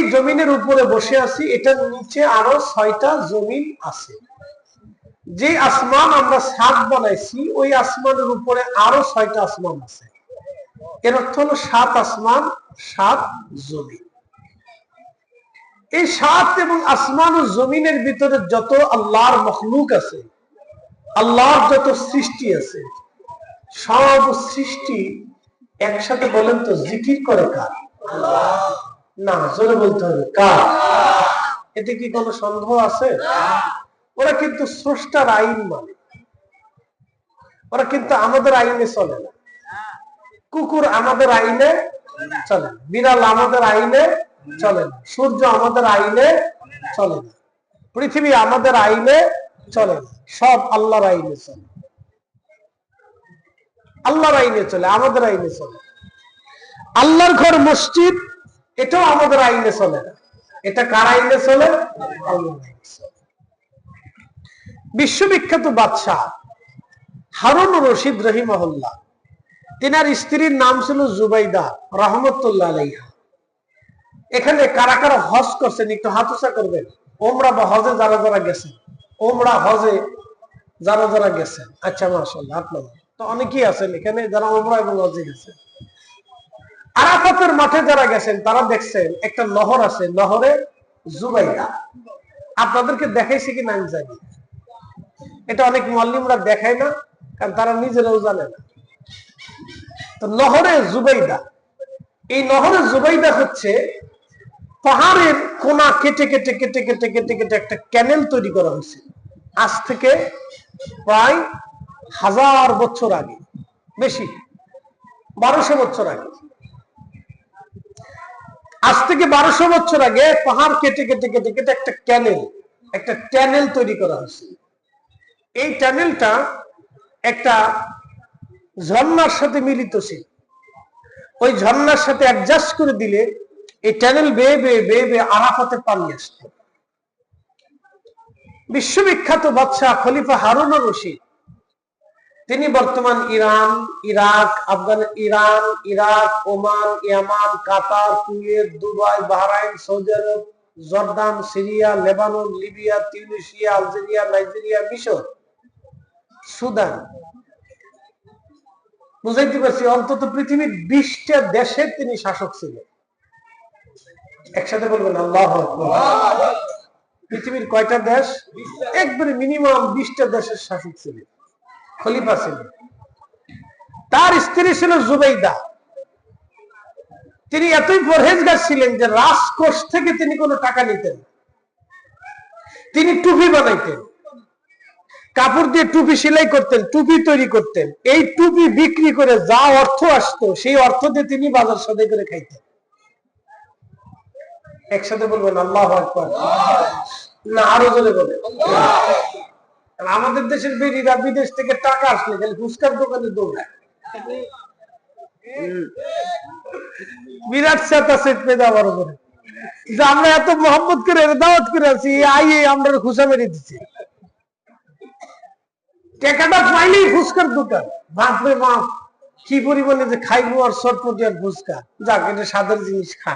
এই জমিনের উপরে বসে আছি, এটার নিচে আরও ছয়টা জমিন আছে। যে আসমান আমরা সাত বানাইছি, ওই আসমানের উপরে আরও ছয়টা আসমান আছে। এর অর্থ হলো সাত আসমান, সাত জমিন। এই সাত এবং আসমান ও জমিনের ভিতরে যত আল্লাহর মখলুক আছে, আল্লাহর যত সৃষ্টি আছে, সব সৃষ্টি একসাথে বলেন তো, জিকির করে কার? না, জোরে বলতে হবে। কার? এতে কি কোনো সন্দেহ আছে? ওরা কিন্তু স্রষ্টার আইন মানে। ওরা কিন্তু আমাদের আইনে চলে না। কুকুর আমাদের আইনে চলে বিড়াল আমাদের আইনে চলে না। সূর্য আমাদের আইনে চলে না। পৃথিবী আমাদের আইনে চলে না। সব আল্লাহর আইনে চলে। আল্লাহর আইনে চলে, আমাদের আইনে চলে আল্লাহর ঘর মসজিদ এটাও আমাদের আইনে চলে না। এটা কার আইনে চলে? বিশ্ববিখ্যাত বাদশাহ হারুন রশিদ রহিমহল্লা তিনার স্ত্রীর নাম ছিল জুবাইদা রহমতুল্লাহ এখানে কারা কারা হজ করছেন একটু হাতুসা করবেন। ওমরা বা হজে যারা যারা গেছেন, ওমরা, হজে যারা যারা গেছেন। আচ্ছা মাসাল্লাহ আপনার তো অনেকেই আছেন এখানে যারা ওমরা এবং হজে গেছেন। আরাফাতের মাঠে যারা গেছেন, তারা দেখছেন একটা নহর আছে, নহরে জুবাইদা আপনাদেরকে দেখাইছে কি না, আমি জানি এটা অনেক মল্লিমরা দেখায় না, কারণ তারা নিজেরাও জানে না। তো নহরে জুবাইদা। এই নহরে জুবাইদা হচ্ছে পাহাড়ের কোনা কেটে কেটে কেটে কেটে কেটে কেটে একটা ক্যানেল তৈরি করা হয়েছে। আজ থেকে প্রায় হাজার বছর আগে, বেশি, বারোশো বছর আগে। আজ থেকে বারোশো বছর আগে পাহাড় কেটে কেটে কেটে কেটে একটা ক্যানেল একটা ট্যানেল তৈরি করা হয়েছে। এই ট্যানেলটা একটা ঝর্ণার সাথে মিলিত ছিল। ওই ঝর্ণার সাথে অ্যাডজাস্ট করে দিলে এই ট্যানেল বেয়ে বেয়ে বেয়ে বেয়ে আরাফাতে পানি আসত। বিশ্ববিখ্যাত বাদশাহ খলিফা হারুন রশিদ তিনি বর্তমান Iran, Iraq, Afghan, Iran, Iraq, Oman, Yemen, Qatar, Kuwait, Dubai, Bahrain, Saudi Arab, Jordan, Syria, Lebanon, Libya Tunisia Algeria, Nigeria, মিশর, সুদান। বুঝাইতে পারছি অন্তত পৃথিবীর বিশটা দেশের তিনি শাসক ছিলেন একসাথে বলবেন, আল্লাহ পৃথিবীর কয়টা দেশ? একবারে মিনিমাম বিশটা দেশের শাসক ছিলেন খলিফা ছিলেন তার স্ত্রী ছিল জুবাইদা। তিনি এতই পরহেজগার ছিলেন যে রাজকোষ থেকে তিনি কোনো টাকা নিতেন তিনি টুপি বানাইতেন। কাপড় দিয়ে টুপি সেলাই করতেন, টুপি তৈরি করতেন। এই টুপি বিক্রি করে যা অর্থ আসতো, সেই অর্থ দিয়ে তিনি বাজার সদাই করে খাইতেন। একসাথে বলবেন, আল্লাহ না, আরও জোরে বলে আমাদের দেশের বেরিরা বিদেশ থেকে টাকা আসলে খালি ফুচকার দোকানে দৌড়ায়। বিরাট চেতা সেট পেয়ে যাওয়ার উপরে। যে আমরা এত মোহাম্মত করে দাওয়াত করে আছি আমরা খুশা দিচ্ছি। টাকাটা পাইলেই ফুচকার দোকান। বাপরে বাপ, কি পরিমাণে যে খাইবো আর সটপটি আর ফুচকা। যাক, এটা সাদের জিনিস, খা।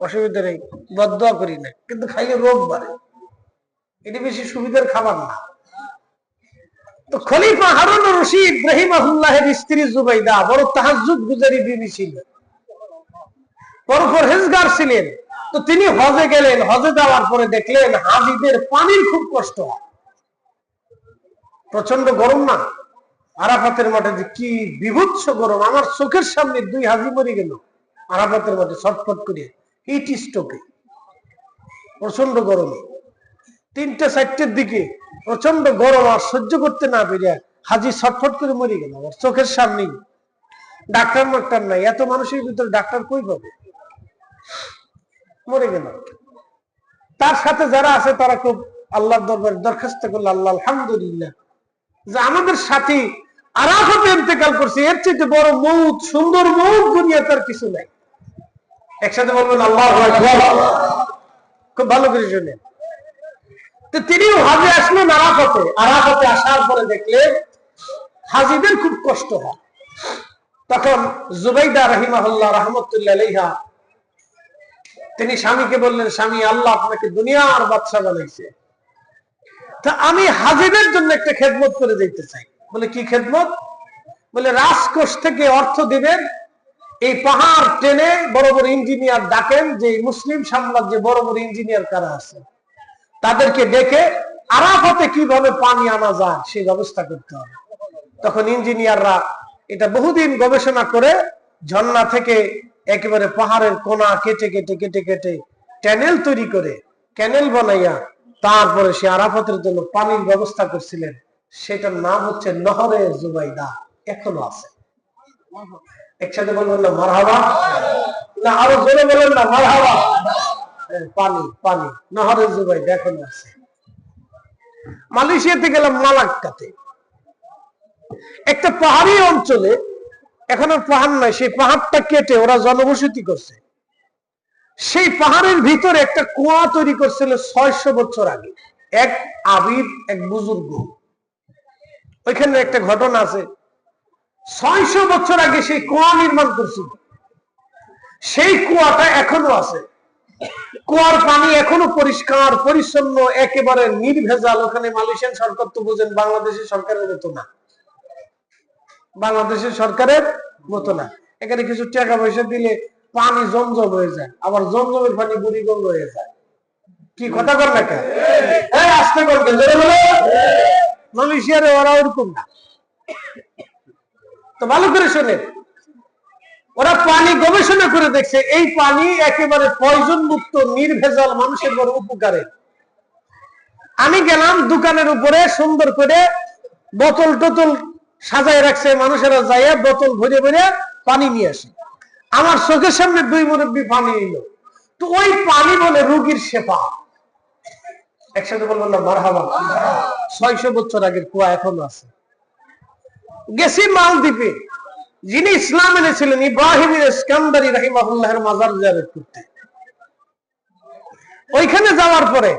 অসুবিধা নেই বদয়া করি না। কিন্তু খাইলে রোগ বাড়ে। এটা বেশি সুবিধার খাবার না। তো খলিফা হারুন রশিদ রহিমাহুল্লাহের স্ত্রী জুবাইদা বড় তাহাজুদ গুজারি বিবি ছিল বড় পরহেজগার ছিলেন। তো তিনি হজে গেলেন। হজে যাওয়ার পরে দেখলেন হাজিদের পানির খুব কষ্ট প্রচণ্ড গরম না? আরাফাতের মাঠে যে কি বিভৎস গরম। আমার চোখের সামনে দুই হাজি মরে গেল। আরাফাতের মাঠে ছটফট করে হিট স্টোকে প্রচণ্ড গরম। তিনটে চারটের দিকে প্রচণ্ড গরম আর সহ্য করতে না পেরে হাজি ছটফট করে মরে গেল। আমার চোখের সামনে ডাক্তার মাক্তার নাই, এত মানুষের ভিতরে ডাক্তার কই পাবে? মরে গেল। তার সাথে যারা আছে তারা খুব আল্লাহর দরবারে দরখাস্ত করল, আল্লাহ আলহামদুলিল্লাহ। যে আমাদের সাথী আরাফাতে ইন্তেকাল করছে, এর চেয়ে বড় মৌত, সুন্দর মৌত দুনিয়া তার কিছু নাই। একসাথে বলবেন, আল্লাহ খুব ভালো করে শুনে। তিনিও হাজে আসলেন আরাফাতে আরাফাতে আসার পরে দেখলেন হাজিদের খুব কষ্ট হয়। তখন জুবাইদা রহিমাহুল্লাহ রহমতুল্লাহ তিনি স্বামীকে বললেন, স্বামী, আল্লাহ আপনাকে দুনিয়ার বাদশা বানাইছে। তা আমি হাজিদের জন্য একটা খেদমত করে দিতে চাই। বলে, কি খেদমত? বলে, রাজকোষ থেকে অর্থ দিবেন, এই পাহাড় টেনে বড় বড় ইঞ্জিনিয়ার ডাকেন, যে মুসলিম সাম্রাজ্যে বড় বড় ইঞ্জিনিয়ার কারা আছে। তাদেরকে ডেকে আরাফাতে কীভাবে পানি আনা যায় সেই ব্যবস্থা করতে হবে। তখন ইঞ্জিনিয়াররা এটা বহুদিন গবেষণা করে ঝর্ণা থেকে একেবারে পাহাড়ের কোনা কেটে কেটে কেটে কেটে ট্যানেল তৈরি করে ক্যানেল বানাইয়া তারপরে সে আরাফাতের জন্য পানির ব্যবস্থা করছিলেন। সেটার নাম হচ্ছে নহরে জুবাইদা, এখনও আছে। একসাথে বলবেন না, মারহাবা? না, আরও জোরে বলেন না, মারহাবা? পানি পানি। নহরে জুবাইদা এখনও আছে। মালয়েশিয়াতে গেলাম মালাক্কাতে। একটা পাহাড়ি অঞ্চলে, এখন আর পাহাড় নাই, সেই পাহাড়টা কেটে ওরা জনবসতি করছে। সেই পাহাড়ের ভিতরে একটা কুয়া তৈরি করছিল ছয়শো বছর আগে। এক আবির, এক বুজুর্গ। ওইখানে একটা ঘটনা আছে। ছয়শো বছর আগে সেই কুয়া নির্মাণ করছিল। সেই কুয়াটা এখনও আছে। কুয়ার পানি এখনও পরিষ্কার, পরিচ্ছন্ন, একেবারে নির্ভেজাল। ওখানে মালয়েশিয়ান সরকার তো বুঝেন, বাংলাদেশের সরকারের মতো না। বাংলাদেশের সরকারের মতো না। এখানে কিছু টাকা পয়সা দিলে পানি জমজম হয়ে যায়, আবার জমজমের পানি বুড়িগঙ্গ হয়ে যায়। কি কথা কর না কেন? এই আসতে করবেন মালয়েশিয়ারে ওরা ওরকম না। তো ভালো করে শোনেন। ওরা পানি গবেষণা করে দেখছে, এই পানি একেবারে পয়জন মুক্ত নির্ভেজাল মানুষের বড় উপকারে। আমি গেলাম দোকানের উপরে সুন্দর করে বোতল টোতল সাজায় রাখছে, মানুষেরা যাইয়া বোতল ভরে ভরে পানি নিয়ে আসে। আমার চোখের সামনে দুই মুরব্বী পানি এলো তো ওই পানি বলে রুগীর সেবা। একসাথে বলবেন না, মারহাবা ছয়শো বছর আগের কুয়া এখনও আছে। গেছি মালদ্বীপে। যিনি ইসলাম এনেছিলেন ইব্রাহিম রাহিমাহুল্লাহের মাজার জিয়ারত করতে। ওইখানে যাওয়ার পরে,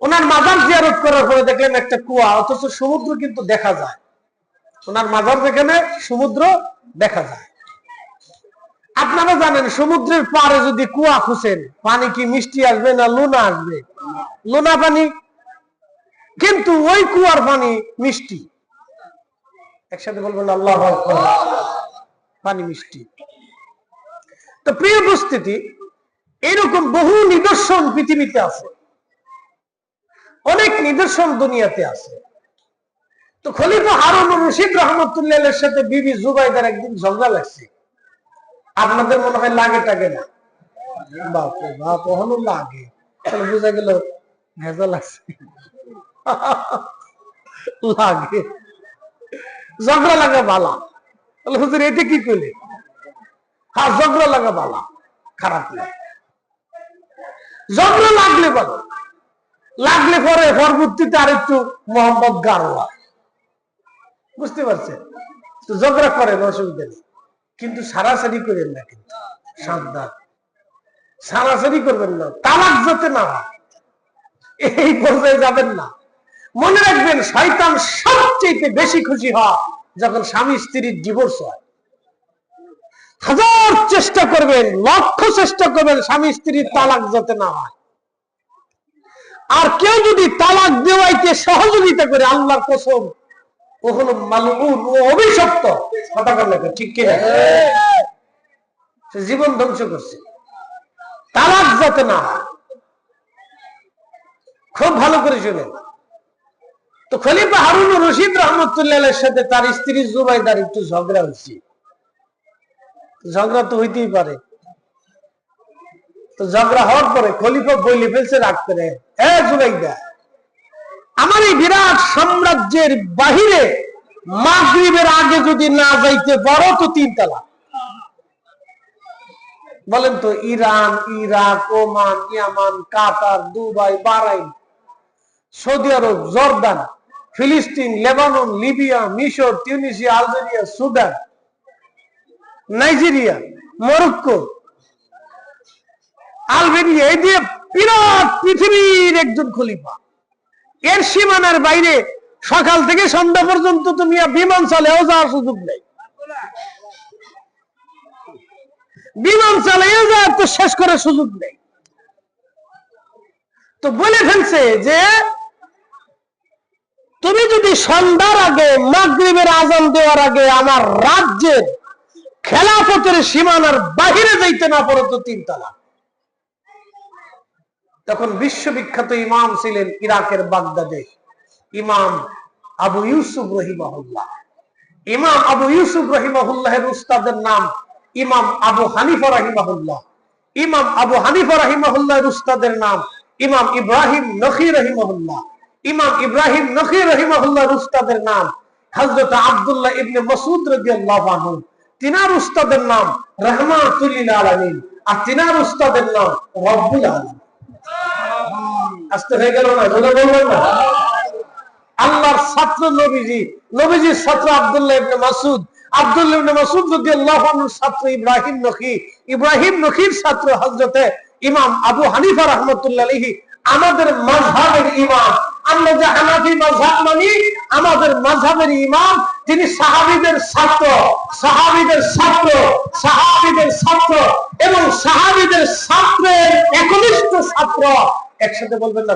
ওনার মাজার জিয়ারত করার পরে দেখলেন একটা কুয়া, অথচ সমুদ্র কিন্তু দেখা যায়। ওনার মাজার যেখানে, সমুদ্র দেখা যায়। আপনারা জানেন, সমুদ্রের পারে যদি কুয়া খুঁজেন, পানি কি মিষ্টি আসবে না লোনা আসবে? লোনা পানি? কিন্তু ওই কুয়ার পানি মিষ্টি। একসাথে বলবেন আল্লাহ পানি মিষ্টি। তো প্রিয় উপস্থিতি, এরকম বহু নিদর্শন পৃথিবীতে আছে। অনেক নিদর্শন দুনিয়াতে আছে। তো খলিফা হারুন রশিদ রহমতুল্লাহ সাথে বিবি জুবাইদার একদিন ঝগড়া লাগছে। আপনাদের মনে হয় লাগে টাগে না? বাপরে বাপ ওখানে লাগে। তাহলে বোঝা গেল ভেজা লাগছে লাগে। ঝগড়া লাগা বালা। হুজুর এটা কি করলে হ্যাঁ ঝগড়া লাগা বালা, খারাপ না। ঝগড়া লাগলে ভালো লাগলে পরে পরবর্তীতে আর একটু মোহাম্মদ গারোয়া। বুঝতে পারছেন? তো ঝগড়া করেন, অসুবিধা নেই। কিন্তু সারাসারি করেন না কিন্তু। সাবধান। সারাসারি করবেন না। তালাক যাতে না এই পর্যায়ে যাবেন না। মনে রাখবেন, শয়তান সবচেয়ে বেশি খুশি হয় যখন স্বামী স্ত্রীর ডিভোর্স হয়। হাজার চেষ্টা করবেন, লক্ষ চেষ্টা করবেন স্বামী স্ত্রীর তালাক যাতে না হয়। আর কেউ যদি তালাক দেওয়াইতে সহযোগিতা করে আল্লাহর কসম, ও হলো মালুন ও অভিশপ্ত। ঠিক সে জীবন ধ্বংস করছে। তালাক যাতে না খুব ভালো করে শুনেন। তো খলিফা হারুন রশিদ রহমতুল্লাহ সাথে তার স্ত্রী জুবাইদার একটু ঝগড়া হয়েছে। ঝগড়া তো হইতেই পারে। তো ঝগড়া হওয়ার পরে খলিফা বইলে ফেলছে রাগ করে হ্যাঁ জুবাইদা আমার এই বিরাট সাম্রাজ্যের বাহিরে মাগরিবের আগে যদি না যাইতে পারো তো তিন তালা। বলেন তো, Iran, Iraq, Oman, Yemen, Qatar, Dubai Bahrain Saudi Arab, Jordan ফিলিস্তিন, লেবানন, লিবিয়া, মিশর Tunisia Algeria, Sudan, Nigeria, Morocco, Albania, এই দিয়ে বিরাট পৃথিবীর একজন খলিফা। এর সীমানার বাইরে সকাল থেকে সন্ধ্যা পর্যন্ত তুমি বিমান চালেও যাওয়ার সুযোগ নেই। বিমান চালিয়ে যাওয়ার তো শেষ করার সুযোগ নেই। তো বলে ফেলছে যে তুমি যদি সন্ধ্যার আগে, মাগরিবের আজান দেওয়ার আগে আমার রাজ্যের খেলাফতের সীমানার বাহিরে যাইতে না পারো তো তিন তালাক তখন বিশ্ববিখ্যাত ইমাম ছিলেন ইরাকের বাগদাদে, ইমাম আবু ইউসুফ রহিমাহুল্লাহ। ইমাম আবু ইউসুফ রহিমাহুল্লাহের উস্তাদের নাম ইমাম আবু হানিফা রাহিমাহুল্লাহ। ইমাম আবু হানিফা রাহিমাহুল্লাহের উস্তাদের নাম ইমাম ইব্রাহিম নখি রহিমাহুল্লাহ। ইমাম ইব্রাহিম নখি রহিমাহুল্লাহর উস্তাদের নাম, হযরত আব্দুল্লাহ ইবনে মাসউদ রাদিয়াল্লাহু আনহু। তিনার উস্তাদের নাম রহমাতুল লিল আলামিন, আর তিনার উস্তাদের নাম রব্বুল আলামিন। আস্তে হয়ে গেল না? জোরে বলবেন না? আল্লাহর ছাত্র নবীজি, নবীজির ছাত্র আব্দুল্লাহ ইবনে মাসুদ আব্দুল্লাহ ইবনে মাসুদ রাদিয়াল্লাহু আনহুর ছাত্র ইব্রাহিম নখি। ইব্রাহিম নখির ছাত্র হযরতে ইমাম আবু হানিফা রাহমাতুল্লাহ আলাইহি, আমাদের মাযহাবের ইমাম। আমরা যে হানাফি মাযহাব মানি, আমাদের মাযহাবের ইমাম তিনি সাহাবীদের ছাত্র সাহাবীদের ছাত্র সাহাবীদের ছাত্র এবং সাহাবীদের ছাত্রের একনিষ্ঠ ছাত্র একসাথে বলবেন না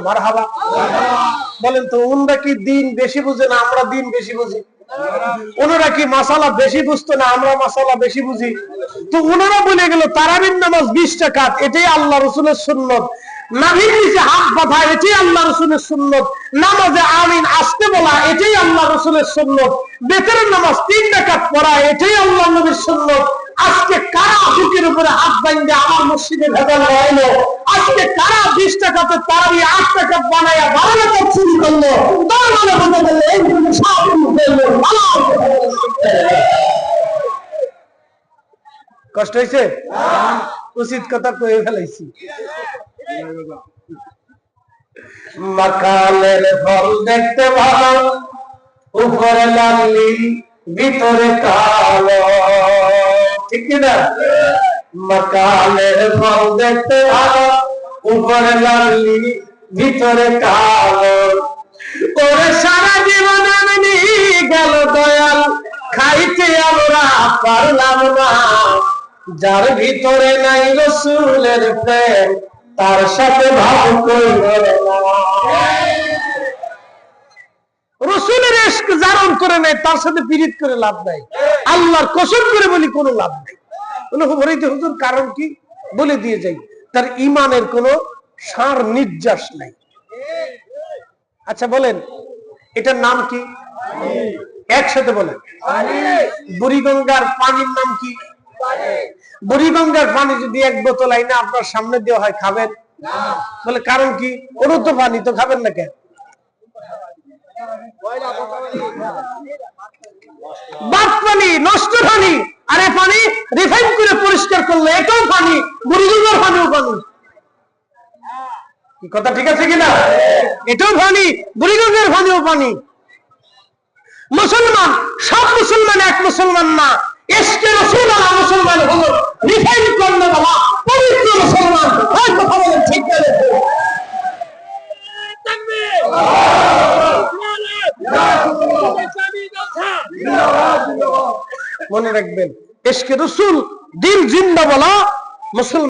বলেন তো, উনরা কি দিন বেশি বুঝে না আমরা দিন বেশি বুঝি? ওনারা কি মাসালা বেশি বুঝতো না আমরা মাসালা বেশি বুঝি? তো ওনারা বলে গেল, তারাবির নামাজ বিশ টাকা এটাই আল্লাহ রসুলের সুন্নত। হাত এটাই রসুলের আমিন আসতে বলা, এটাই রসুলের নামাজ তিন পড়া, এটাই আজকে কারা উপরে হাত আজকে কারা বিশ টাকাতে আট টাকা তার মানে কষ্ট হয়েছে? উচিত কথা কয়ে ফেলাইছি। মাকালের ফল দেখতে ভালো, উপরে লালি ভিতরে কালো। ঠিক না? মাকালের ফল দেখতে ভালো, উপরে লালি ভিতরে কালো। ওরে সারা জীবন আমি গেল দয়াল, খাইতে আমরা পারলাম না। যার ভিতরে নাই রসুলের প্রেম তার সাথে ভাব রসুলের এশক যার অন্তরে নাই তার সাথে পীড়িত করে লাভ নাই। আল্লাহর কসম করে বলি, কোনো লাভ নাই। হুজুর, কারণ কি? বলে দিয়ে যাই, তার ইমানের কোনো সার নির্যাস নাই। আচ্ছা বলেন, এটার নাম কি? একসাথে বলেন। বুড়িগঙ্গার পানির নাম কি? বুড়িগঙ্গার পানি যদি এক বোতল আইনা আপনার সামনে দেওয়া হয়, খাবেন? বলে কারণ কি? ওরও তো পানি, তো খাবেন না কেন? এটাও পানি। মুসলমান, সব মুসলমান এক মুসলমান না। এসকে রসুল আলা মুসলমান হলো। রিফাইন করলে বাবা, পবিত্র মুসলমান। হয় কথা বলেন ঠিক করে মনে রাখবেন, এসকে রসুল দিল জিন্দা বলা মুসলমান